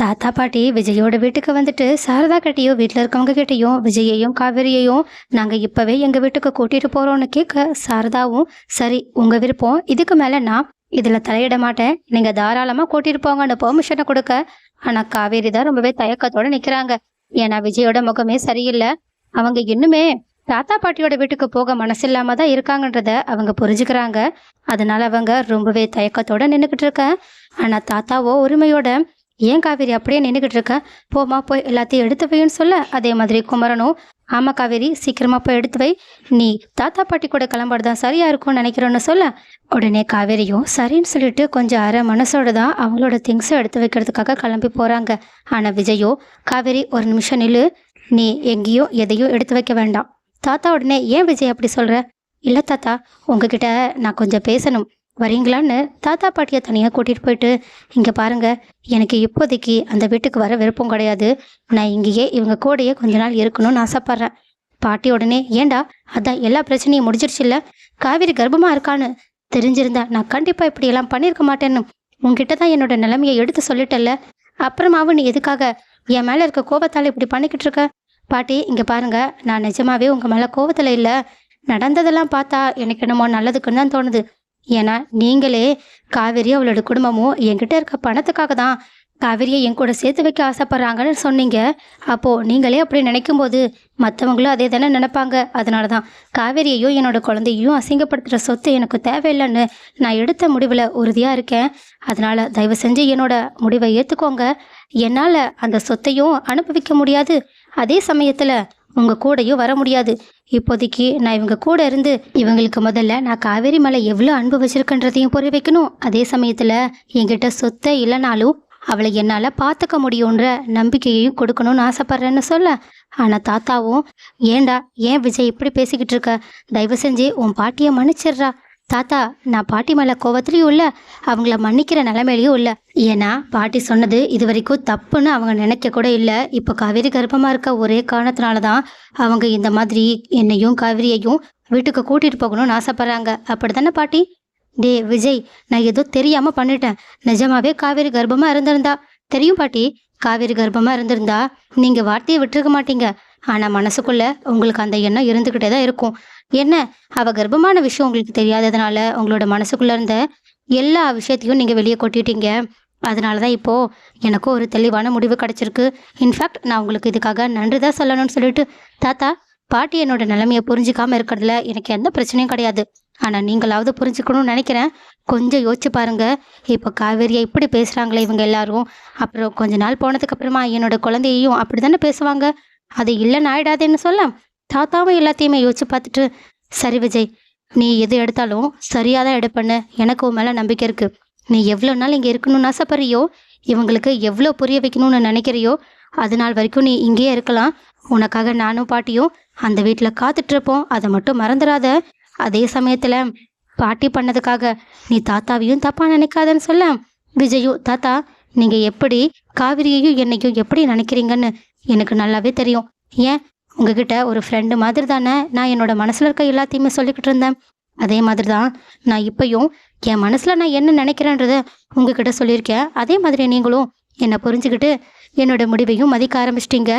தாத்தா பாட்டி விஜயோட வீட்டுக்கு வந்துட்டு சாரதா கிட்டேயும் வீட்டில் இருக்கவங்க கிட்டேயும் விஜயையும் காவேரியையும் நாங்கள் இப்போவே எங்கள் வீட்டுக்கு கூட்டிகிட்டு போகிறோன்னு கேட்க சாரதாவும் சரி உங்கள் விருப்பம். இதுக்கு மேலே நான் இதில் தலையிட மாட்டேன். நீங்கள் தாராளமாக கூட்டிகிட்டு போங்கன்னு பெர்மிஷனை கொடுக்க. ஆனால் காவேரி தான் ரொம்பவே தயக்கத்தோட நிற்கிறாங்க ஏன்னா விஜயோட முகமே சரியில்லை. அவங்க இன்னுமே தாத்தா பாட்டியோட வீட்டுக்கு போக மனசில்லாம தான் இருக்காங்கன்றத அவங்க புரிஞ்சுக்கிறாங்க. அதனால அவங்க ரொம்பவே தயக்கத்தோட நின்றுக்கிட்டு இருக்க. ஆனால் தாத்தாவோ உரிமையோட ஏன் காவேரி அப்படியே நின்றுக்கிட்டு இருக்க? போமா போய் எல்லாத்தையும் எடுத்து வைன்னு சொல்ல? அதே மாதிரி குமரனும் ஆமாம் காவேரி சீக்கிரமாக போய் எடுத்து வை. நீ தாத்தா பாட்டி கூட கிளம்புறது தான் சரியாக இருக்கும்னு நினைக்கிறோன்னு சொல்ல? உடனே காவேரியும் சரின்னு சொல்லிட்டு கொஞ்சம் அரை மனசோட தான் அவங்களோட திங்ஸை எடுத்து வைக்கிறதுக்காக கிளம்பி போகிறாங்க ஆனால் விஜயோ காவேரி ஒரு நிமிஷம் நில்லு. நீ எங்கேயும் எதையும் எடுத்து வைக்க வேண்டாம். தாத்தா உடனே ஏன் விஜய் அப்படி சொல்கிற இல்லை தாத்தா உங்ககிட்ட நான் கொஞ்சம் பேசணும். வரீங்களான்னு தாத்தா பாட்டியை தனியாக கூட்டிகிட்டு போயிட்டு இங்கே பாருங்க எனக்கு இப்போதைக்கு அந்த வீட்டுக்கு வர விருப்பம் கிடையாது. நான் இங்கேயே இவங்க கூடயே கொஞ்ச நாள் இருக்கணும்னு ஆசைப்பட்றேன். பாட்டி உடனே ஏண்டா அதான் எல்லா பிரச்சனையும் முடிஞ்சிருச்சுல்ல காவிரி கர்ப்பமாக இருக்கான்னு தெரிஞ்சிருந்தா நான் கண்டிப்பாக இப்படியெல்லாம் பண்ணியிருக்க மாட்டேன்னு உங்ககிட்ட தான் என்னோட நிலைமையை எடுத்து சொல்லிட்டல்ல? அப்புறமாவும் நீ எதுக்காக என் மேலே இருக்க கோபத்தால் இப்படி பண்ணிக்கிட்டு இருக்க? பாட்டி இங்கே பாருங்கள் நான் நிஜமாவே உங்கள் மேலே கோபத்தில் இல்லை. நடந்ததெல்லாம் பார்த்தா எனக்கு என்னமோ நல்லதுக்குன்னு தான் தோணுது. ஏன்னா நீங்களே காவேரி அவளோட குடும்பமும் என்கிட்ட இருக்க பணத்துக்காக தான் காவேரியை என் கூட சேர்த்து வைக்க ஆசைப்பட்றாங்கன்னு சொன்னீங்க. அப்போது நீங்களே அப்படி நினைக்கும் போது மற்றவங்களும் அதே தானே நினைப்பாங்க. அதனால தான் காவேரியையும் என்னோட குழந்தையையும் அசிங்கப்படுத்துகிற சொத்து எனக்கு தேவையில்லைன்னு நான் எடுத்த முடிவில் உறுதியாக இருக்கேன். அதனால் தயவு செஞ்சு என்னோட முடிவை ஏற்றுக்கோங்க என்னால் அந்த சொத்தையும் அனுபவிக்க முடியாது. அதே சமயத்தில் உங்கள் கூடயும் வர முடியாது. இப்போதைக்கு நான் இவங்க கூட இருந்து இவங்களுக்கு முதல்ல நான் காவேரி மேலே எவ்வளோ அன்பு வச்சிருக்கன்றதையும் புரிய வைக்கணும். அதே சமயத்தில் என்கிட்ட சொத்தை இல்லைனாலும் அவளை என்னால் பார்த்துக்க முடியுன்ற நம்பிக்கையையும் கொடுக்கணும்னு ஆசைப்பட்றேன்னு சொல்ல. ஆனால் தாத்தாவும் ஏண்டா ஏன் விஜய் இப்படி பேசிக்கிட்டு இருக்க? தயவு செஞ்சு உன் பாட்டியை மன்னிச்சிடுறா. தாத்தா நான் பாட்டி மேலே கோவத்துலேயும் இல்லை அவங்கள மன்னிக்கிற நிலைமையிலையும் இல்லை ஏன்னா பாட்டி சொன்னது இது வரைக்கும் தப்புன்னு அவங்க நினைக்க கூட இல்லை. இப்போ காவேரி கர்ப்பமாக இருக்க ஒரே காரணத்தினால தான் அவங்க இந்த மாதிரி என்னையும் காவிரியையும் வீட்டுக்கு கூட்டிகிட்டு போகணும்னு ஆசைப்பட்றாங்க. அப்படி தானே பாட்டி? டே விஜய் நான் ஏதோ தெரியாமல் பண்ணிட்டேன். நிஜமாவே காவேரி கர்ப்பமாக இருந்திருந்தா. தெரியும் பாட்டி காவேரி கர்ப்பமாக இருந்திருந்தா நீங்கள் வார்த்தையை விட்டுருக்க மாட்டீங்க. ஆனால் மனசுக்குள்ளே உங்களுக்கு அந்த எண்ணம் இருந்துக்கிட்டே தான் இருக்கும். என்ன? அவ கர்ப்பமான விஷயம் உங்களுக்கு தெரியாததுனால உங்களோட மனசுக்குள்ளே இருந்த எல்லா விஷயத்தையும் நீங்கள் வெளியே கொட்டிட்டீங்க. அதனால தான் இப்போது எனக்கும் ஒரு தெளிவான முடிவு கிடச்சிருக்கு. இன்ஃபேக்ட் நான் உங்களுக்கு இதுக்காக நன்றி தான் சொல்லணும்னு சொல்லிட்டு தாத்தா பாட்டி என்னோட நிலைமையை புரிஞ்சிக்காமல் இருக்கிறதுல எனக்கு எந்த பிரச்சனையும் கிடையாது. ஆனால் நீங்களாவது புரிஞ்சுக்கணும்னு நினைக்கிறேன். கொஞ்சம் யோசிச்சு பாருங்க. இப்போ காவேரியை இப்படி பேசுகிறாங்களே இவங்க எல்லாரும். அப்புறம் கொஞ்ச நாள் போனதுக்கப்புறமா என்னோட குழந்தையையும் அப்படி தானே பேசுவாங்க? அது இல்லைன்னு ஆயிடாதேன்னு சொல்ல தாத்தாவும் எல்லாத்தையுமே யோசிச்சு பார்த்துட்டு சரி விஜய் நீ எது எடுத்தாலும் சரியாக தான் எடுப்பண்ணு எனக்கு உன் மேலே நம்பிக்கை இருக்குது நீ எவ்வளோ நாள் இங்கே இருக்கணும்னு ஆசைப்படுறியோ இவங்களுக்கு எவ்வளோ புரிய வைக்கணும்னு நினைக்கிறியோ அது நாள் வரைக்கும் நீ இங்கேயே இருக்கலாம். உனக்காக நானும் பாட்டியும் அந்த வீட்டில் காத்துட்ருப்போம் அதை மட்டும் மறந்துடாத. அதே சமயத்தில் பாட்டி பண்ணதுக்காக நீ தாத்தாவையும் தப்பாக நினைக்காதன்னு சொல்ல விஜயும் தாத்தா நீங்கள் எப்படி காவிரியையும் என்னையும் எப்படி நினைக்கிறீங்கன்னு எனக்கு நல்லாவே தெரியும். ஏன்? உங்ககிட்ட ஒரு ஃப்ரெண்டு மாதிரி தானே நான் என்னோட மனசில் இருக்க எல்லாத்தையுமே சொல்லிக்கிட்டு இருந்தேன். அதே மாதிரி தான் நான் இப்பயும் என் மனசில் நான் என்ன நினைக்கிறேன்றத உங்ககிட்ட சொல்லியிருக்கேன். அதே மாதிரி நீங்களும் என்னை புரிஞ்சுக்கிட்டு என்னோட முடிவையும் மதிக்க ஆரம்பிச்சிட்டீங்க.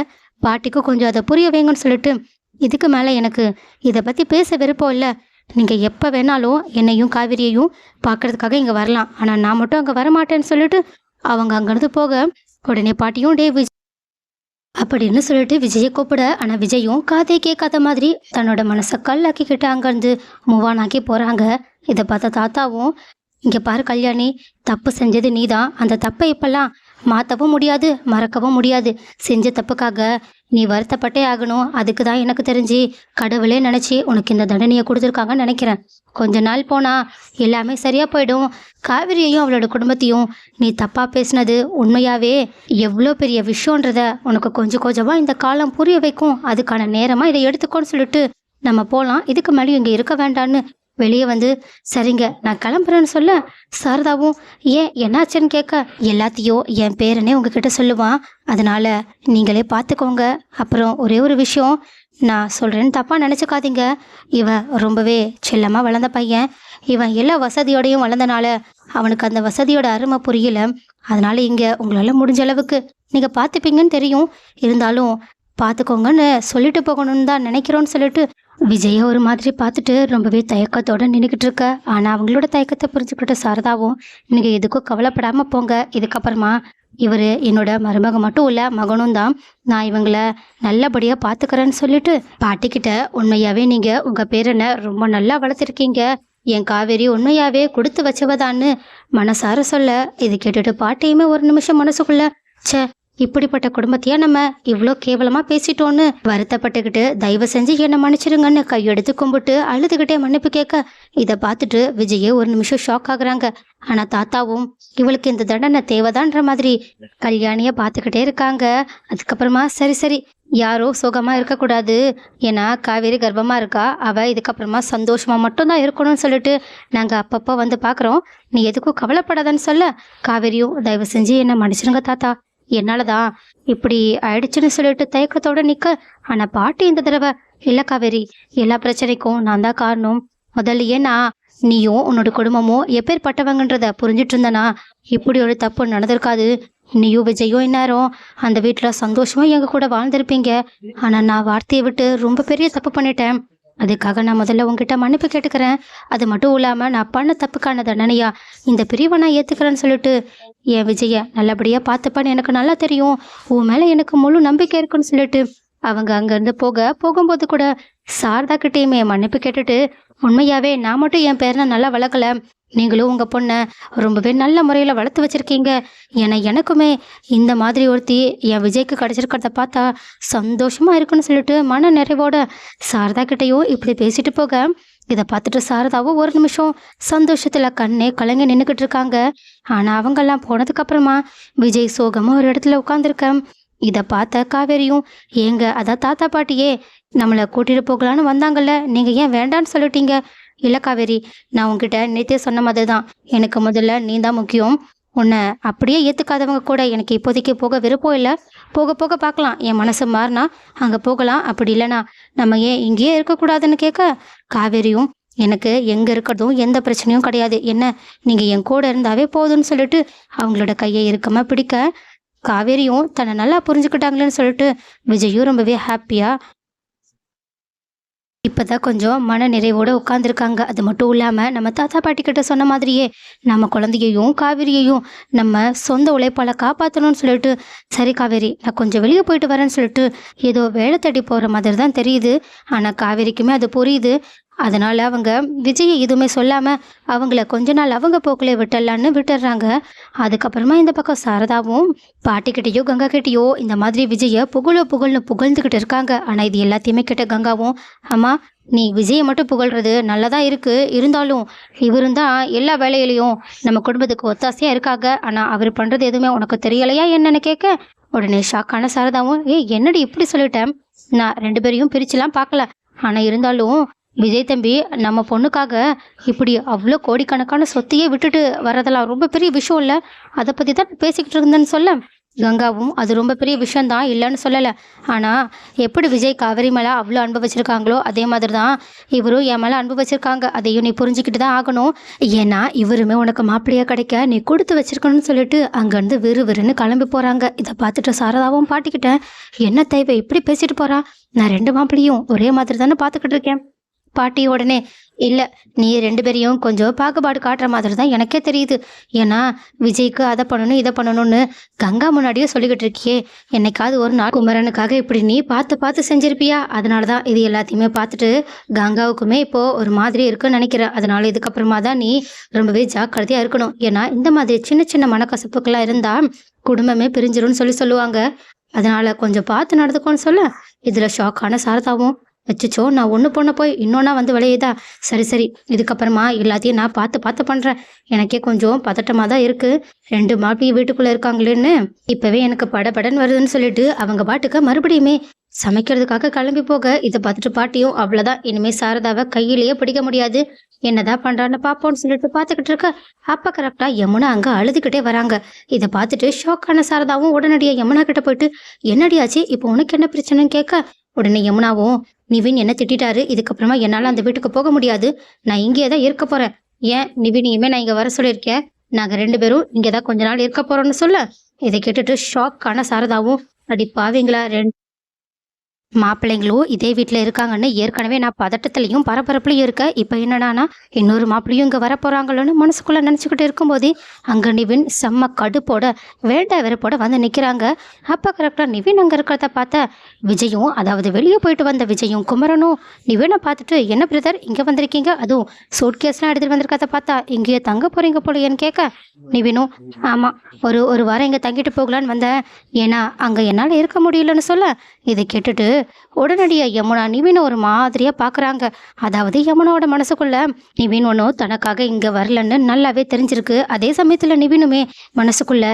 பாட்டிக்கும் கொஞ்சம் அதை புரிய வைங்கன்னு சொல்லிட்டு இதுக்கு மேலே எனக்கு இதை பற்றி பேச விருப்பம் இல்லை. நீங்கள் எப்போ வேணாலும் என்னையும் காவிரியையும் பார்க்கறதுக்காக இங்கே வரலாம். ஆனால் நான் மட்டும் அங்கே வரமாட்டேன்னு சொல்லிட்டு அவங்க அங்கேருந்து போக உடனே பாட்டியும் டே விஜய் அப்படின்னு சொல்லிட்டு விஜயை கூப்பிட ஆனால் விஜயும் காதே கேட்காத மாதிரி தன்னோட மனசை கல்லாக்கிக்கிட்டு அங்கேருந்து மூவான் ஆக்கி போகிறாங்க இதை பார்த்த தாத்தாவும் இங்கே பாரு கல்யாணி தப்பு செஞ்சது நீ தான் அந்த தப்பை இப்பெல்லாம் மாற்றவும் முடியாது மறக்கவும் முடியாது. செஞ்ச தப்புக்காக நீ வருத்தப்பட்டே ஆகணும். அதுக்கு தான் எனக்கு தெரிஞ்சு கடவுளே நினச்சி உனக்கு இந்த தண்டனையை கொடுத்துருக்காங்கன்னு நினைக்கிறேன். கொஞ்ச நாள் போனா எல்லாமே சரியா போயிடும். காவிரியையும் அவளோட குடும்பத்தையும் நீ தப்பா பேசினது உண்மையாவே எவ்வளோ பெரிய விஷயன்றத உனக்கு கொஞ்சம் கொஞ்சமா இந்த காலம் புரிய வைக்கும். அதுக்கான நேரமா இதை எடுத்துக்கோன்னு சொல்லிட்டு நம்ம போகலாம் இதுக்கு மேலே இங்கே இருக்க வேண்டான்னு வெளியே வந்து சரிங்க நான் கிளம்புறேன்னு சொல்ல சாரதாவும் ஏன் என்னாச்சுன்னு கேட்க? எல்லாத்தையும் என் பேரனே உங்ககிட்ட சொல்லுவான். அதனால நீங்களே பார்த்துக்கோங்க அப்புறம் ஒரே ஒரு விஷயம் நான் சொல்கிறேன்னு தப்பாக நினச்சிக்காதீங்க. இவன் ரொம்பவே செல்லமாக வளர்ந்த பையன். இவன் எல்லா வசதியோடையும் வளர்ந்தனால அவனுக்கு அந்த வசதியோட அருமை புரியல. அதனால் இங்கே உங்களால் முடிஞ்ச அளவுக்கு நீங்கள் பார்த்துப்பீங்கன்னு தெரியும். இருந்தாலும் பார்த்துக்கோங்கன்னு சொல்லிட்டு போகணும்னு தான் நினைக்கிறோன்னு சொல்லிட்டு விஜயை ஒரு மாதிரி பார்த்துட்டு ரொம்பவே தயக்கத்தோட நின்றுக்கிட்டு இருக்க. ஆனால் அவங்களோட தயக்கத்தை புரிஞ்சுக்கிட்ட சாரதாவும் நீங்கள் எதுக்கும் கவலைப்படாமல் போங்க. இதுக்கப்புறமா இவர் என்னோட மருமக மட்டும் இல்லை மகனும் தான். நான் இவங்கள நல்லபடியாக பார்த்துக்கிறேன்னு சொல்லிட்டு பாட்டிக்கிட்ட உண்மையாகவே நீங்கள் உங்கள் பேரனை ரொம்ப நல்லா வளர்த்துருக்கீங்க. என் காவேரி உண்மையாகவே கொடுத்து வச்சவதான்னு மனசார சொல்ல இது கேட்டுட்டு பாட்டியுமே ஒரு நிமிஷம் மனசுக்குள்ள ச்சே இப்படிப்பட்ட குடும்பத்தையா நம்ம இவ்வளோ கேவலமாக பேசிட்டோன்னு வருத்தப்பட்டுக்கிட்டு தயவு செஞ்சு என்னை மன்னிச்சிருங்கன்னு கையெடுத்து கும்பிட்டு அழுதுகிட்டே மன்னிப்பு கேட்க இதை பார்த்துட்டு விஜயே ஒரு நிமிஷம் ஷாக் ஆகுறாங்க. ஆனால் தாத்தாவும் இவளுக்கு இந்த தண்டனை தேவைதான்ற மாதிரி கல்யாணியை பார்த்துக்கிட்டே இருக்காங்க. அதுக்கப்புறமா சரி சரி. யாரோ சுகமாக இருக்கக்கூடாது. ஏன்னா காவேரி கர்ப்பமாக இருக்கா. அவள் இதுக்கப்புறமா சந்தோஷமா மட்டும்தான் இருக்கணும்னு சொல்லிட்டு நாங்கள் அப்பப்போ வந்து பார்க்குறோம். நீ எதுக்கும் கவலைப்படாதன்னு சொல்ல காவேரியும் தயவு செஞ்சு என்னை மன்னிச்சிருங்க தாத்தா. என்னால தான் இப்படி ஆயிடுச்சுன்னு சொல்லிட்டு தயக்கத்தோட நிற்க ஆனால் பாட்டி இந்த தடவை இல்ல காவேரி எல்லா பிரச்சனைக்கும் நான் தான் காரணம். முதல்ல நான் நீயும் உன்னோட குடும்பமும் எப்பேற்பட்டவங்கன்றத புரிஞ்சிட்டு இருந்தனா இப்படி ஒரு தப்பு நடந்திருக்காது. நீயும் விஜயும் இந்நேரம் அந்த வீட்டில் சந்தோஷமா எங்க கூட வாழ்ந்திருப்பீங்க. ஆனால் நான் வார்த்தையை விட்டு ரொம்ப பெரிய தப்பு பண்ணிட்டேன். அதுக்காக நான் முதல்ல உங்ககிட்ட மன்னிப்பு கேட்டுக்கிறேன். அது மட்டும் இல்லாமல் நான் பண்ண தப்புக்கான தண்டனையா இந்த பிரிவை நான் ஏற்றுக்கிறேன்னு சொல்லிட்டு என் விஜய நல்லபடியாக பார்த்துப்பான்னு எனக்கு நல்லா தெரியும். உன் மேலே எனக்கு முழு நம்பிக்கை இருக்குன்னு சொல்லிட்டு அவங்க அங்கேருந்து போக போகும்போது கூட சாரதா கிட்டேயுமே மன்னிப்பு கேட்டுட்டு உண்மையாவே நான் மட்டும் என் பேரனை நல்லா வளர்க்கல. நீங்களும் உங்கள் பொண்ணை ரொம்பவே நல்ல முறையில் வளர்த்து வச்சிருக்கீங்க. ஏன்னா எனக்குமே இந்த மாதிரி ஒருத்தி என் விஜய்க்கு கிடச்சிருக்கிறத பார்த்தா சந்தோஷமாக இருக்குன்னு சொல்லிட்டு மன நிறைவோட சாரதா கிட்டேயும் இப்படி பேசிட்டு போக இதை பார்த்துட்டு சாரதாவும் ஒரு நிமிஷம் சந்தோஷத்தில் கண்ணே கலங்கி நின்றுக்கிட்டு இருக்காங்க. ஆனால் அவங்கெல்லாம் போனதுக்கப்புறமா விஜய் சோகமாக ஒரு இடத்துல உட்காந்துருக்க இதை பார்த்த காவேரியும் ஏங்க அதான் தாத்தா பாட்டியே நம்மளை கூட்டிட்டு போகலான்னு வந்தாங்கல்ல நீங்க ஏன் வேண்டான்னு சொல்லிட்டீங்க? இல்ல காவேரி நான் உங்ககிட்ட நேத்தே சொன்ன மாதிரி தான் எனக்கு முதல்ல நீ தான் முக்கியம். உன்னை அப்படியே ஏத்துக்காதவங்க கூட எனக்கு இப்போதைக்கு போக விருப்பம் இல்லை. போக போக பார்க்கலாம். என் மனசு மாறினா அங்கே போகலாம். அப்படி இல்லைனா நம்ம ஏன் இங்கேயே இருக்கக்கூடாதுன்னு கேட்க? காவேரியும் எனக்கு எங்கே இருக்கிறதும் எந்த பிரச்சனையும் கிடையாது. என்ன நீங்கள் என் கூட இருந்தாவே போதும்னு சொல்லிட்டு அவங்களோட கையை இறுக்கமாக பிடிக்க? காவேரியும் தன்னை நல்லா புரிஞ்சுக்கிட்டாங்களேன்னு சொல்லிட்டு விஜயும் ரொம்பவே ஹாப்பியாக இப்போதான் கொஞ்சம் மன நிறைவோடு உட்காந்துருக்காங்க அது மட்டும் இல்லாமல் நம்ம தாத்தா பாட்டி கிட்ட சொன்ன மாதிரியே நம்ம குழந்தையையும் காவேரியையும் நம்ம சொந்த உழைப்பால் காப்பாற்றணும்னு சொல்லிட்டு சரி காவேரி நான் கொஞ்சம் வெளியே போயிட்டு வரேன்னு சொல்லிட்டு ஏதோ வேலை தேடி போகிற மாதிரி தான் தெரியுது. ஆனால் காவேரிக்குமே அது புரியுது. அதனால் அவங்க விஜயை எதுவுமே சொல்லாமல் அவங்கள கொஞ்ச நாள் அவங்க போக்கிலே விட்டுடலான்னு விட்டுடுறாங்க. அதுக்கப்புறமா இந்த பக்கம் சாரதாவும் பாட்டிக்கிட்டேயோ கங்கா கிட்டேயோ இந்த மாதிரி விஜயை புகழோ புகழ்னு புகழ்ந்துக்கிட்டு இருக்காங்க. ஆனால் இது எல்லாத்தையுமே கிட்ட கங்காவும் அம்மா நீ விஜயை மட்டும் புகழ்றது நல்லதாக இருக்கு. இருந்தாலும் இவரும் தான் எல்லா வேலையிலையும் நம்ம குடும்பத்துக்கு ஒத்தாசையாக இருக்காங்க. ஆனால் அவர் பண்ணுறது எதுவுமே உனக்கு தெரியலையா என்னன்னு கேட்க உடனே ஷாக்கான சாரதாவும் ஏய் என்னடி இப்படி சொல்லிட்டேன் நான் ரெண்டு பேரையும் பிரிச்சுலாம் பார்க்கல. ஆனால் இருந்தாலும் விஜய் தம்பி நம்ம பொண்ணுக்காக இப்படி அவ்வளோ கோடிக்கணக்கான சொத்தையே விட்டுட்டு வர்றதெல்லாம் ரொம்ப பெரிய விஷயம் இல்லை. அதை பற்றி தான் பேசிக்கிட்டு இருந்தேன்னு சொல்ல. கங்காவும் அது ரொம்ப பெரிய விஷயந்தான் இல்லைன்னு சொல்லலை. ஆனால் எப்படி விஜய் காவேரி மேலே அவ்வளோ அன்பு வச்சுருக்காங்களோ அதே மாதிரி தான் இவரும் என் மேலே அன்பு வச்சுருக்காங்க. அதையும் நீ புரிஞ்சுக்கிட்டு தான் ஆகணும். ஏன்னா இவருமே உனக்கு மாப்பிள்ளையாக கிடைக்க நீ கொடுத்து வச்சுருக்கணும்னு சொல்லிட்டு அங்கேருந்து விறு விறுன்னு கிளம்பி போகிறாங்க இதை பார்த்துட்டு சாரதாவும் பாட்டிக்கிட்டேன் என்ன தேவை இப்படி பேசிட்டு போகிறா நான் ரெண்டு மாப்பிள்ளையும் ஒரே மாதிரி தானே பார்த்துக்கிட்டு இருக்கேன். பாட்டி உடனே இல்லை நீ ரெண்டு பேரையும் கொஞ்சம் பாகுபாடு காட்டுற மாதிரி தான் எனக்கே தெரியுது. ஏன்னா விஜய்க்கு அதை பண்ணணும் இதை பண்ணணும்னு கங்கா முன்னாடியே சொல்லிக்கிட்டு இருக்கியே. என்னைக்காவது ஒரு நாள் குமரனுக்காக இப்படி நீ பார்த்து பார்த்து செஞ்சிருப்பியா? அதனால தான் இது எல்லாத்தையுமே பார்த்துட்டு கங்காவுக்குமே இப்போ ஒரு மாதிரி இருக்குன்னு நினைக்கிறேன் அதனால இதுக்கப்புறமா தான் நீ ரொம்பவே ஜாக்கிரதையாக இருக்கணும். ஏன்னா இந்த மாதிரி சின்ன சின்ன மனக்கசப்புக்கெல்லாம் இருந்தால் குடும்பமே பிரிஞ்சிரும்னு சொல்லி சொல்லுவாங்க. அதனால கொஞ்சம் பார்த்து நடந்துக்கோன்னு சொல்ல. இதில் ஷாக்கான சாரதாவும் அச்சச்சோ நான் ஒன்று பொண்ணை போய் இன்னொன்னா வந்து விளையுதா? சரி சரி. இதுக்கப்புறமா எல்லாத்தையும் நான் பார்த்து பார்த்து பண்ணுறேன் எனக்கே கொஞ்சம் பதட்டமாக தான் இருக்குது ரெண்டு மாப்பி வீட்டுக்குள்ளே இருக்காங்களேன்னு இப்போவே எனக்கு படபடன்னு வருதுன்னு சொல்லிட்டு அவங்க பாட்டுக்கு மறுபடியுமே சமைக்கிறதுக்காக கிளம்பி போக இதை பார்த்துட்டு பாட்டியும் அவ்வளோதான் இனிமேல் சாரதாவை கையிலேயே பிடிக்க முடியாது. என்னதான் பண்ணுறான்னு பார்ப்போம்னு சொல்லிட்டு பார்த்துக்கிட்டு இருக்க. அப்போ கரெக்டாக யமுனா அங்கே அழுதுகிட்டே வராங்க. இதை பார்த்துட்டு ஷாக்கான சாரதாவும் உடனடியாக யமுனா கிட்ட போயிட்டு என்னடியாச்சு இப்போ உனக்கு என்ன பிரச்சனைன்னு கேட்க? உடனே யமுனாவும் நிவின் என்ன திட்டிட்டாரு? இதுக்கப்புறமா என்னால் அந்த வீட்டுக்கு போக முடியாது. நான் இங்கேயே தான் இருக்க போகிறேன் ஏன் நிவினியுமே நான் இங்கே வர சொல்லியிருக்கேன் நாங்க ரெண்டு பேரும் இங்கதான் கொஞ்ச நாள் இருக்க போறோம்னு சொல்ல? இதை கேட்டுட்டு ஷாக் ஆன சாரதாவும் அடி பாவீங்களா ரெண்டு மாப்பிள்ளைங்களும் இதே வீட்டில் இருக்காங்கன்னு ஏற்கனவே நான் பதட்டத்துலையும் பரபரப்புலையும் இருக்க இப்போ என்னடானா இன்னொரு மாப்பிள்ளையும் இங்கே வரப்போகிறாங்களோன்னு மனசுக்குள்ளே நினச்சிக்கிட்டு இருக்கும்போது அங்கே நிவின் செம்ம கடுப்போட வேண்டா வெறுப்போட வந்து நிற்கிறாங்க அப்போ கரெக்டாக நிவின் அங்கே இருக்கிறத பார்த்த விஜயும் அதாவது வெளியே போயிட்டு வந்த விஜயும் குமரனும் நிவினை பார்த்துட்டு என்ன பிரதர் இங்கே வந்திருக்கீங்க? அதுவும் சூட் கேஸ்லாம் எடுத்துகிட்டு வந்திருக்கிறத பார்த்தா இங்கேயே தங்க போகிறீங்க போலையேன்னு கேட்க நிவினும் ஆமாம் ஒரு ஒரு வாரம் இங்கே தங்கிட்டு போகலான்னு வந்தேன். ஏன்னா அங்கே என்னால் இருக்க முடியலன்னு சொல்ல இதை கேட்டுட்டு உடனடியாக யமுனா நிவின் ஒரு மாதிரியாக பார்க்குறாங்க அதாவது யமுனாவோட மனசுக்குள்ள நிவின் ஒன்றும் தனக்காக இங்கே வரலன்னு நல்லாவே தெரிஞ்சிருக்கு. அதே சமயத்தில் நிவினுமே மனசுக்குள்ள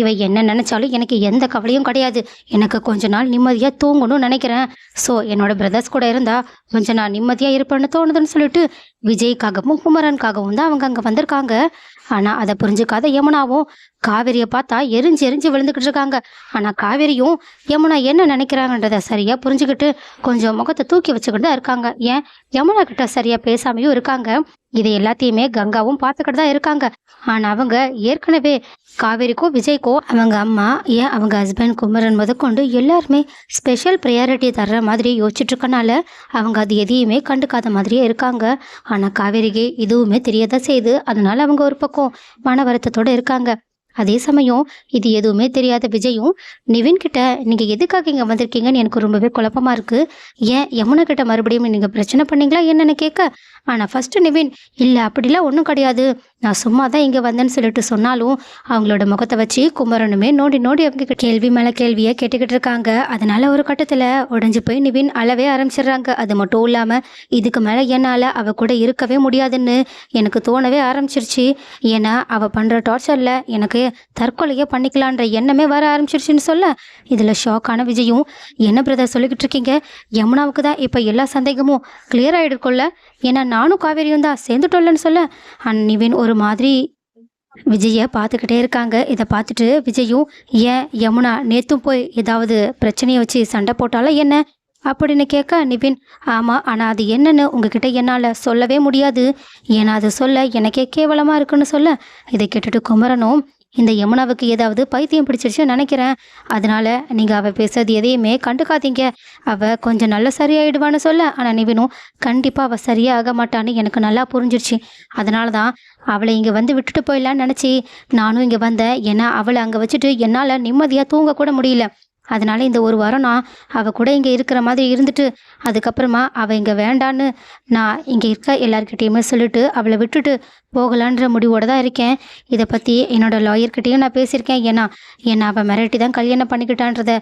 இவ என்ன நினச்சாலும் எனக்கு எந்த கவலையும் கிடையாது. எனக்கு கொஞ்ச நாள் நிம்மதியாக தூங்கணும்னு நினைக்கிறேன். ஸோ என்னோட பிரதர்ஸ் கூட இருந்தால் கொஞ்சம் நான் நிம்மதியாக இருப்பேன்னு தோணுதுன்னு சொல்லிட்டு விஜய்க்காகவும் குமரனுக்காகவும் தான் அவங்க அங்கே வந்திருக்காங்க. ஆனால் அதை புரிஞ்சுக்காத யமுனாவும் காவேரியை பார்த்தா எரிஞ்சு எரிஞ்சு விழுந்துக்கிட்டு இருக்காங்க. ஆனால் காவேரியும் யமுனா என்ன நினைக்கிறாங்கன்றத சரியாக புரிஞ்சுக்கிட்டு கொஞ்சம் முகத்தை தூக்கி வச்சுக்கிட்டு தான் இருக்காங்க. ஏன்? யமுனா கிட்ட சரியாக பேசாமையும் இருக்காங்க. இது எல்லாத்தையுமே கங்காவும் பார்த்துக்கிட்டு தான் இருக்காங்க. ஆனால் அவங்க ஏற்கனவே காவேரிக்கோ விஜய்க்கோ அவங்க அம்மா ஏன் அவங்க ஹஸ்பண்ட் குமரன் முதற்கொண்டு எல்லாருமே ஸ்பெஷல் ப்ரையாரிட்டி தர்ற மாதிரி யோசிச்சுட்ருக்கனால அவங்க அது எதையுமே கண்டுக்காத மாதிரியே இருக்காங்க. ஆனால் காவேரிக்கு இதுவுமே தெரியதான் செய்யுது. அதனால் அவங்க ஒரு பக்கம் மன வருத்தத்தோடு இருக்காங்க. அதே சமயம் இது எதுவுமே தெரியாத விஜயும் நிவின் கிட்ட நீங்கள் எதுக்காக இங்கே வந்திருக்கீங்கன்னு எனக்கு ரொம்பவே குழப்பமா இருக்கு. ஏன் யமுனா கிட்ட மறுபடியும் நீங்கள் பிரச்சனை பண்ணீங்களா என்னன்னு கேட்க ஆனால் ஃபர்ஸ்ட் நிவின் இல்லை அப்படிலாம் ஒன்றும் கிடையாது. நான் சும்மா தான் இங்கே வந்தேன்னு சொல்லிட்டு சொன்னாலும் அவங்களோட முகத்தை வச்சு குமரனுமே நோண்டி நோண்டி அவங்க கேள்வி மேலே கேள்வியை கேட்டுக்கிட்டு இருக்காங்க. அதனால ஒரு கட்டத்தில் உடஞ்சி போய் நிவின் அளவே ஆரம்பிச்சிடுறாங்க. அது மட்டும் இல்லாமல் இதுக்கு மேலே என்னால் அவ கூட இருக்கவே முடியாதுன்னு எனக்கு தோணவே ஆரம்பிச்சிருச்சு. ஏன்னா அவள் பண்ணுற டார்ச்சரில் எனக்கு தற்கொலையே பண்ணிக்கலான்ற எண்ணமே வர ஆரம்பிச்சிருச்சுன்னு சொல்ல இதில் ஷாக்கான விஜயும் என்ன பிரதர் சொல்லிக்கிட்டு இருக்கீங்க? யமுனாவுக்கு தான் இப்போ எல்லா சந்தேகமும் கிளியர் ஆகிடுக்குள்ள ஏன்னா நானும் காவேரியும் தான் சேர்ந்துட்டோல்லன்னு சொல்ல அண்ட் நிவின் ஒரு மாதிரி விஜயை பார்த்துக்கிட்டே இருக்காங்க. இதை பார்த்துட்டு விஜயும் ஏன் யமுனா நேத்தும் போய் ஏதாவது பிரச்சனையை வச்சு சண்டை போட்டாலும் என்ன? அப்படின்னு கேட்க நிவின் ஆமாம் ஆனால் அது என்னன்னு உங்ககிட்ட என்னால் சொல்லவே முடியாது. ஏன்னா அது சொல்ல எனக்கே கேவலமாக இருக்குன்னு சொல்ல இதை கேட்டுட்டு குமரனும் இந்த யமுனாவுக்கு ஏதாவது பைத்தியம் பிடிச்சிருச்சுன்னு நினைக்கிறேன். அதனால நீங்கள் அவள் பேசுறது எதையுமே கண்டுக்காதீங்க. அவள் கொஞ்சம் நல்லா சரியாயிடுவான்னு சொல்ல. ஆனால் நிவினும் கண்டிப்பாக அவள் சரியாக மாட்டான்னு எனக்கு நல்லா புரிஞ்சிருச்சு. அதனால தான் அவளை இங்கே வந்து விட்டுட்டு போயிடலான்னு நினச்சி நானும் இங்கே வந்தேன். ஏன்னா அவளை அங்கே வச்சுட்டு என்னால் நிம்மதியாக தூங்கக்கூட முடியல. அதனால இந்த ஒரு வாரம் நான் அவள் கூட இங்கே இருக்கிற மாதிரி இருந்துட்டு அதுக்கப்புறமா அவள் இங்கே வேண்டான்னு நான் இங்கே இருக்க எல்லாருக்கிட்டேயுமே சொல்லிட்டு அவளை விட்டுட்டு போகலான்ற முடிவோடு தான் இருக்கேன். இதை பற்றி என்னோட லாயர்கிட்டேயும் நான் பேசியிருக்கேன். ஏன்னா என்னை அவள் மிரட்டி தான் கல்யாணம் பண்ணிக்கிட்டான்றத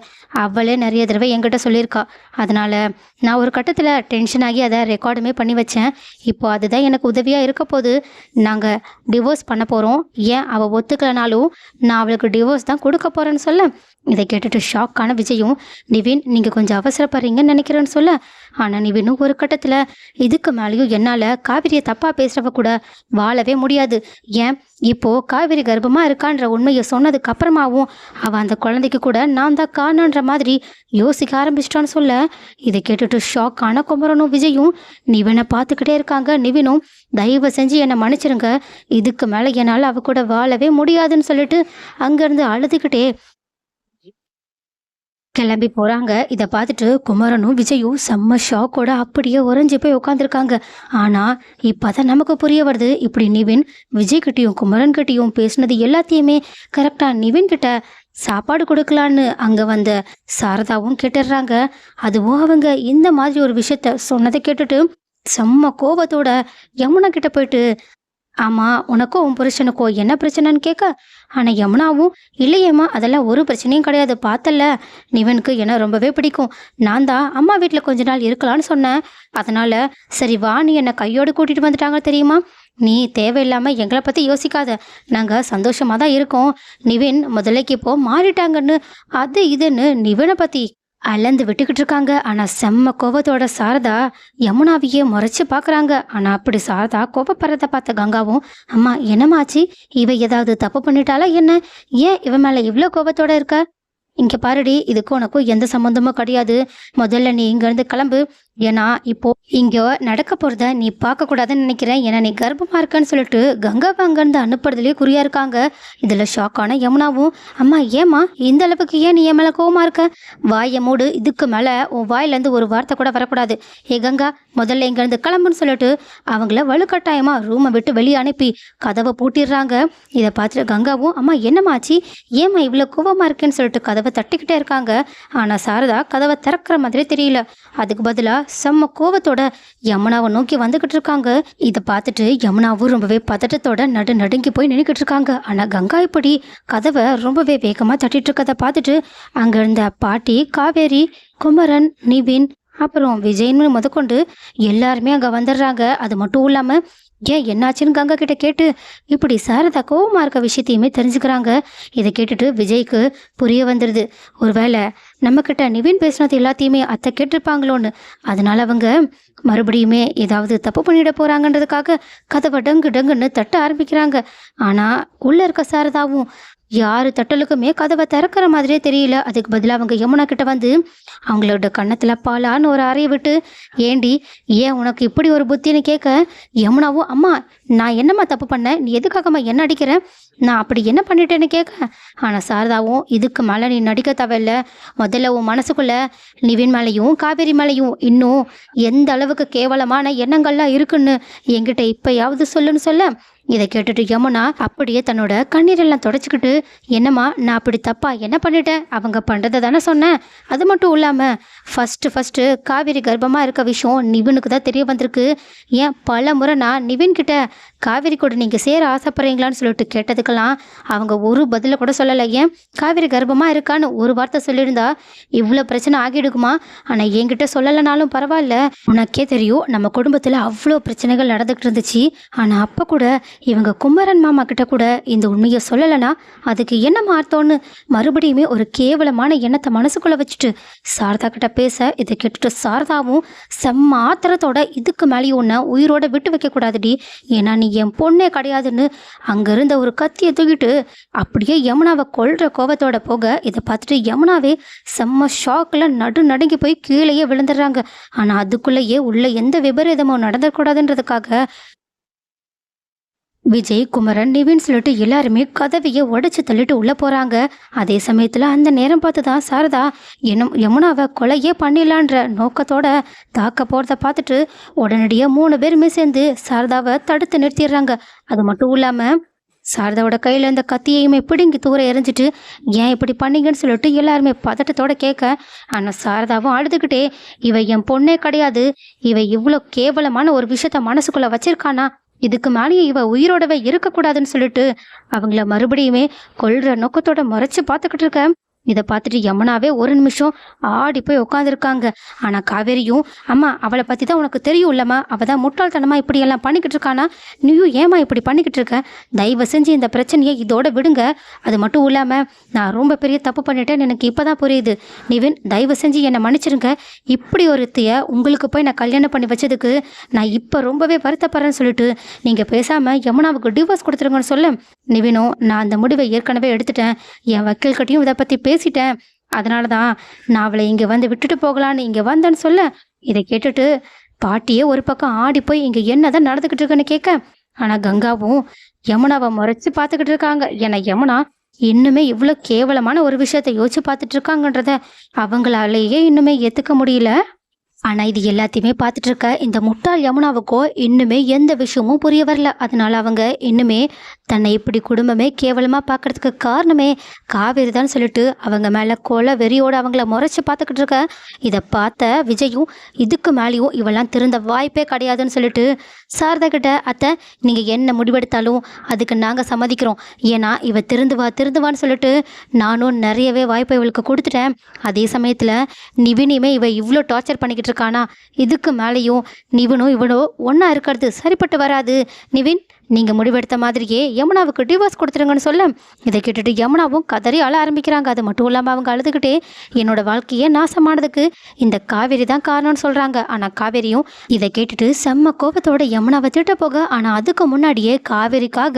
அவளே நிறைய தடவை என்கிட்ட சொல்லியிருக்கா. அதனால் நான் ஒரு கட்டத்தில் டென்ஷன் ஆகி அதை ரெக்கார்டுமே பண்ணி வச்சேன். இப்போ அதுதான் எனக்கு உதவியாக இருக்க போது நாங்கள் டிவோர்ஸ் பண்ண போகிறோம் ஏன் அவள் ஒத்துக்கலைனாலும் நான் அவளுக்கு டிவோர்ஸ் தான் கொடுக்க போகிறேன்னு சொல்ல இதை கேட்டுட்டு ஷாக்கான விஜயும் நிவின் நீங்கள் கொஞ்சம் அவசரப்படுறீங்கன்னு நினைக்கிறேன்னு சொல்ல ஆனால் நிவினும் ஒரு கட்டத்தில் இதுக்கு மேலேயும் என்னால் காவிரியை தப்பாக பேசுகிறவ கூட வாழ வாழவே முடியாது. ஏன்? இப்போ காவிரி கர்ப்பமாக இருக்கான்ற உண்மையை சொன்னதுக்கு அப்புறமாவும் அவள் அந்த குழந்தைக்கு கூட நான் தான் காணுன்ற மாதிரி யோசிக்க ஆரம்பிச்சிட்டான்னு சொல்ல. இதை கேட்டுட்டு ஷாக்கான குமரனும் விஜயும் நிவினை பார்த்துக்கிட்டே இருக்காங்க. நிவினும் தயவு செஞ்சு என்னை மன்னிச்சிருங்க. இதுக்கு மேலே என்னால் அவ கூட வாழவே முடியாதுன்னு சொல்லிட்டு அங்கேருந்து அழுதுகிட்டே கிளம்பி போகிறாங்க இதை பார்த்துட்டு குமரனும் விஜயும் செம்ம ஷாக்கோட அப்படியே உறைஞ்சி போய் உட்காந்துருக்காங்க ஆனால் இப்போ தான் நமக்கு புரிய வருது. இப்படி நிவின் விஜய்கிட்டையும் குமரன்கிட்டையும் பேசினது எல்லாத்தையுமே கரெக்டாக நிவின் கிட்ட சாப்பாடு கொடுக்கலான்னு அங்கே வந்த சாரதாவும் கேட்டுடுறாங்க. அதுவும் அவங்க இந்த மாதிரி ஒரு விஷயத்த சொன்னதை கேட்டுட்டு செம்ம கோபத்தோட யமுனா கிட்ட போயிட்டு ஆமாம் உனக்கும் உன் புருஷனுக்கோ என்ன பிரச்சனைன்னு கேட்க ஆனால் யமுனாவும் இல்லையேம்மா அதெல்லாம் ஒரு பிரச்சனையும் கிடையாது. பார்த்தல நிவனுக்கு என்ன ரொம்பவே பிடிக்கும். நான் தான் அம்மா வீட்டில் கொஞ்ச நாள் இருக்கலாம்னு சொன்னேன். அதனால் சரி வா நீ என்னை கையோடு கூட்டிகிட்டு வந்துட்டாங்க தெரியுமா? நீ தேவையில்லாமல் எங்களை பற்றி யோசிக்காத. நாங்கள் சந்தோஷமாக தான் இருக்கோம். நிவின் முதலைக்கு இப்போ மாறிட்டாங்கன்னு அது இதுன்னு நிவனை பற்றி அளந்து விட்டுக்கிட்டு இருக்காங்க. ஆனால் செம்ம கோபத்தோட சாரதா யமுனாவையே முறைச்சி பார்க்குறாங்க ஆனால் அப்படி சாரதா கோபப்படுறத பார்த்த கங்காவும் அம்மா என்னமாச்சு இவ ஏதாவது தப்பு பண்ணிட்டாலா என்ன? ஏன் இவன் மேலே இவ்வளோ கோபத்தோட இருக்க? இங்கே பாருடி இதுக்கும் உனக்கும் எந்த சம்மந்தமும் கிடையாது. முதல்ல நீ இங்கேருந்து கிளம்பு. ஏன்னா இப்போ இங்க நடக்க போறத நீ பார்க்க கூடாதுன்னு நினைக்கிறேன். ஏன்னா நீ கர்ப்பமா இருக்கன்னு சொல்லிட்டு கங்காவை பங்கன்னு அனுப்புறதுலயே குறியா இருக்காங்க. இதுல ஷாக்கான யமுனாவும் அம்மா ஏம்மா? இந்த அளவுக்கு ஏன் நீ என் மேல கோவமா இருக்க? வாயை மூடு இதுக்கு மேல உன் வாயில இருந்து ஒரு வார்த்தை கூட வரக்கூடாது. ஏ கங்கா முதல்ல இங்க இருந்து கிளம்புன்னு சொல்லிட்டு அவங்கள வலுக்கட்டாயமா ரூமை விட்டு வெளியே அனுப்பி கதவை பூட்டிடுறாங்க. இதை பார்த்துட்டு கங்காவும் அம்மா என்னம்மா ஏமா ஏம்மா இவ்வளோ கோவமா இருக்கேன்னு சொல்லிட்டு கதவை தட்டிக்கிட்டே இருக்காங்க? ஆனா சாரதா கதவை திறக்கிற மாதிரி தெரியல. அதுக்கு பதிலாக செம்ம கோவத்தோட யமுனாவை நோக்கி வந்துகிட்டு இருக்காங்க. இதை பார்த்துட்டு யமுனாவும் ரொம்பவே பதட்டத்தோட நடு நடுங்கி போய் நின்றுக்கிட்டு இருக்காங்க. ஆனால் கங்கா இப்படி கதவை ரொம்பவே வேகமாக தட்டிட்டு இருக்கதை பார்த்துட்டு அங்கே இருந்த பாட்டி காவேரி குமரன் நிவின் அப்புறம் விஜய்னு முதற்கொண்டு எல்லாருமே அங்கே வந்துடுறாங்க. அது மட்டும் இல்லாமல் ஏன் என்னாச்சுன்னு கங்கா கிட்ட கேட்டு இப்படி சாரதா கோவமாக இருக்க விஷயத்தையுமே தெரிஞ்சுக்கிறாங்க. இதை கேட்டுட்டு விஜய்க்கு புரிய வந்துடுது ஒருவேளை நம்மக்கிட்ட நிவின் பேசினது எல்லாத்தையுமே அத்தை கேட்டிருப்பாங்களோன்னு. அதனால் அவங்க மறுபடியுமே ஏதாவது தப்பு பண்ணிட போகிறாங்கன்றதுக்காக கதவை டங்கு டங்குன்னு தட்ட ஆரம்பிக்கிறாங்க. ஆனால் உள்ளே இருக்க சாரதாவும் யார் தட்டலுக்குமே கதவை திறக்கிற மாதிரியே தெரியல. அதுக்கு பதிலாக அவங்க யமுனா கிட்ட வந்து அவங்களோட கன்னத்தில் பாலான்னு ஒரு அறையை விட்டு ஏண்டி ஏன் உனக்கு இப்படி ஒரு புத்தின்னு கேட்க? யமுனாவும் அம்மா நான் என்னம்மா தப்பு பண்ணேன்? நீ எதுக்காகம்மா என்ன அடிக்கிற? நான் அப்படி என்ன பண்ணிட்டேன்னு கேட்க ஆனால் சாரதாவும் இதுக்கு மேலே நீ நடிக்க தேவையில்ல. முதல்ல உன் மனசுக்குள்ளே நிவின் மலையும் காவேரி மலையும் இன்னும் எந்த அளவுக்கு கேவலமான எண்ணங்கள்லாம் இருக்குன்னு என்கிட்ட இப்போயாவது சொல்லுன்னு சொல்ல. இதை கேட்டுட்டு யமுனா அப்படியே தன்னோட கண்ணீரெல்லாம் தொடச்சிக்கிட்டு என்னம்மா நான் அப்படி தப்பா என்ன பண்ணிட்டேன்? அவங்க பண்ணுறதை தானே சொன்னேன். அது மட்டும் இல்லாமல் ஃபஸ்ட்டு ஃபஸ்ட்டு காவேரி கர்ப்பமாக இருக்க விஷயம் நிவினுக்கு தான் தெரிய வந்திருக்கு. ஏன் பல முறை நான் நிவின் கிட்ட காவேரி கூட நீங்கள் சேர ஆசைப்படுறீங்களான்னு சொல்லிட்டு கேட்டதுக்கெல்லாம் அவங்க ஒரு பதில கூட சொல்லலை. ஏன்? காவேரி கர்ப்பமாக இருக்கான்னு ஒரு வார்த்தை சொல்லியிருந்தா இவ்வளோ பிரச்சனை ஆகிடுக்குமா? ஆனால் என்கிட்ட சொல்லலைனாலும் பரவாயில்ல. உனக்கே தெரியும் நம்ம குடும்பத்தில் அவ்வளோ பிரச்சனைகள் நடந்துகிட்டு இருந்துச்சு. ஆனால் அப்போ கூட இவங்க குமரன் மாமா கிட்ட கூட இந்த உண்மையை சொல்லலைன்னா அதுக்கு என்ன அர்த்தம்னு மறுபடியுமே ஒரு கேவலமான எண்ணத்தை மனசுக்குள்ளே வச்சுட்டு சாரதா கிட்ட பேச இதை கேட்டுட்டு சாரதாவும் செம்ம ஆத்திரத்தோட இதுக்கு மேலேயும் உன்னை உயிரோட விட்டு வைக்கக்கூடாதுடி ஏன்னா நீ என் பொண்ணே கிடையாதுன்னு அங்கேருந்த ஒரு கத்தியை தூக்கிட்டு அப்படியே யமுனாவை கொள்கிற கோபத்தோட போக இதை பார்த்துட்டு யமுனாவே செம்ம ஷாக்கில் நடு நடுங்கி போய் கீழேயே விழுந்துடுறாங்க. ஆனால் அதுக்குள்ளேயே உள்ள எந்த விபரீதமும் நடந்துடக்கூடாதுன்றதுக்காக விஜய் குமரன் நிவின் சொல்லிட்டு எல்லாருமே கதவையை உடைச்சு தள்ளிட்டு உள்ள போறாங்க. அதே சமயத்துல அந்த நேரம் பார்த்து தான் சாரதா என்னும் யமுனாவை கொலையே பண்ணிடலான்ற நோக்கத்தோட தாக்க போறத பார்த்துட்டு உடனடியா மூணு பேருமே சேர்ந்து சாரதாவை தடுத்து நிறுத்திடுறாங்க. அது மட்டும் இல்லாம சாரதாவோட கையில இருந்த கத்தியையுமே பிடுங்கி தூர எறிஞ்சிட்டு ஏன் இப்படி பண்ணீங்கன்னு சொல்லிட்டு எல்லாருமே பதட்டத்தோட கேட்க ஆனா சாரதாவும் அழுதுகிட்டே இவ என் பொண்ணே கிடையாது. இவ இவ்வளோ கேவலமான ஒரு விஷயத்த மனசுக்குள்ள வச்சிருக்கானா? இதுக்கு மேலேயே இவ உயிரோடவே இருக்கக்கூடாதுன்னு சொல்லிட்டு அவங்கள மறுபடியுமே கொல்ற நோக்கத்தோட மறைச்சு பார்த்துக்கிட்டு இருக்கேன் இதை பார்த்துட்டு யமுனாவே ஒரு நிமிஷம் ஆடி போய் உட்காந்துருக்காங்க ஆனால் காவேரியும் அம்மா அவளை பற்றி தான் உனக்கு தெரியும் இல்லம்மா அவள் தான் முட்டாள்தனமாக இப்படியெல்லாம் பண்ணிக்கிட்டு இருக்கானா? நீயும் ஏம்மா இப்படி பண்ணிக்கிட்டு இருக்க? தயவு செஞ்சு இந்த பிரச்சனையை இதோட விடுங்க. அது மட்டும் இல்லாமல் நான் ரொம்ப பெரிய தப்பு பண்ணிட்டேன்னு எனக்கு இப்போ தான் புரியுது. நிவின் தயவு செஞ்சு என்னை மன்னிச்சிருங்க. இப்படி ஒருத்தையை உங்களுக்கு போய் நான் கல்யாணம் பண்ணி வச்சதுக்கு நான் இப்போ ரொம்பவே வருத்தப்படுறேன்னு சொல்லிட்டு நீங்கள் பேசாமல் யமுனாவுக்கு டிவோர்ஸ் கொடுத்துருங்கன்னு சொல்ல. நிவினும் நான் அந்த முடிவை ஏற்கனவே எடுத்துட்டேன். என் வக்கீல்கிட்டையும் இதை பற்றி பேசிட்டேன். அதனால தான் நான் அவளை இங்கே வந்து விட்டுட்டு போகலான்னு இங்கே வந்தேன்னு சொல்ல இதை கேட்டுட்டு பாட்டியே ஒரு பக்கம் ஆடி போய் இங்கே என்னதான் நடந்துக்கிட்டு இருக்குன்னு கேட்க ஆனால் கங்காவும் யமுனாவை முறைச்சி பார்த்துக்கிட்டு இருக்காங்க. ஏன்னா யமுனா இன்னுமே இவ்வளோ கேவலமான ஒரு விஷயத்த யோசிச்சு பார்த்துட்டு இருக்காங்கன்றத அவங்களாலேயே இன்னுமே ஏற்றுக்க முடியல. ஆனால் இது எல்லாத்தையுமே பார்த்துட்டு இருக்க இந்த முட்டாள் யமுனாவுக்கோ இன்னுமே எந்த விஷயமும் புரிய வரல. அதனால அவங்க இன்னுமே தன்னை இப்படி குடும்பமே கேவலமாக பார்க்கறதுக்கு காரணமே காவேரி தான் சொல்லிட்டு அவங்க மேலே கொலை வெறியோடு அவங்கள முறைச்சி பார்த்துக்கிட்டு இருக்க இதை பார்த்த விஜயும் இதுக்கு மேலேயும் இவெல்லாம் திருந்த வாய்ப்பே கிடையாதுன்னு சொல்லிட்டு சாரதா கிட்ட அத்தை நீங்கள் என்ன முடிவெடுத்தாலும் அதுக்கு நாங்கள் சம்மதிக்கிறோம். ஏன்னா இவ திருந்துவா திருந்துவான்னு சொல்லிட்டு நானும் நிறையவே வாய்ப்பை இவளுக்கு கொடுத்துட்டேன். அதே சமயத்தில் நிவினியுமே இவ இவ்வளோ டார்ச்சர் பண்ணிக்கிட்டு இருக்கானா? இதுக்கு மேலேயும் நிவினும் இவனோ ஒன்றா இருக்கிறது சரிப்பட்டு வராது. நிவின் நீங்கள் முடிவெடுத்த மாதிரியே யமுனாவுக்கு டிவோர்ஸ் கொடுத்துருங்கன்னு சொல்ல இதை கேட்டுட்டு யமுனாவும் கதறி அழ ஆரம்பிக்கிறாங்க. அது மட்டும் இல்லாமல் அவங்க அழுதுகிட்டே என்னோட வாழ்க்கையே நாசமானதுக்கு இந்த காவேரி தான் காரணம்னு சொல்கிறாங்க ஆனால் காவேரியும் இதை கேட்டுட்டு செம்ம கோபத்தோட யமுனாவை திட்ட போக ஆனால் அதுக்கு முன்னாடியே காவேரிக்காக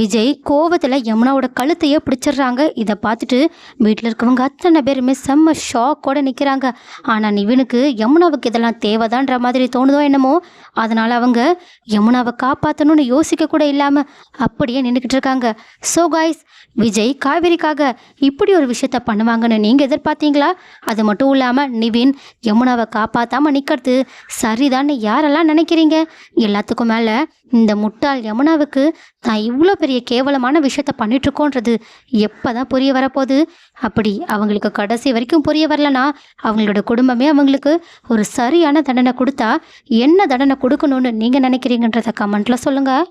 விஜய் கோவத்தில் யமுனாவோட கழுத்தையே பிடிச்சிடுறாங்க. இதை பார்த்துட்டு வீட்டில் இருக்கவங்க அத்தனை பேருமே செம்ம ஷாக்கோட நிற்கிறாங்க ஆனால் நிவினுக்கு யமுனாவுக்கு இதெல்லாம் தேவைதான்ற மாதிரி தோணுதோ என்னமோ அதனால் அவங்க யமுனாவை காப்பாற்றணும்னு யோசிக்க கூட இல்லாமல் அப்படியே நின்றுக்கிட்டு இருக்காங்க. ஸோ காய்ஸ் விஜய் காவேரிக்காக இப்படி ஒரு விஷயத்த பண்ணுவாங்கன்னு நீங்கள் எதிர்பார்த்தீங்களா? அது மட்டும் இல்லாமல் நிவின் யமுனாவை காப்பாற்றாமல் நிற்கிறது சரிதான்னு யாரெல்லாம் நினைக்கிறீங்க? எல்லாத்துக்கும் மேலே இந்த முட்டாள் யமுனாவுக்கு நான் இவ்வளோ பெரிய கேவலமான விஷயத்த பண்ணிட்டுருக்கோன்றது எப்போ தான் புரிய வரப்போகுது? அப்படி அவங்களுக்கு கடைசி வரைக்கும் புரிய வரலனா அவங்களோட குடும்பமே அவங்களுக்கு ஒரு சரியான தண்டனை கொடுத்தா என்ன தண்டனை கொடுக்கணும்னு நீங்கள் நினைக்கிறீங்கன்றத கமெண்ட்டில் சொல்லுங்கள்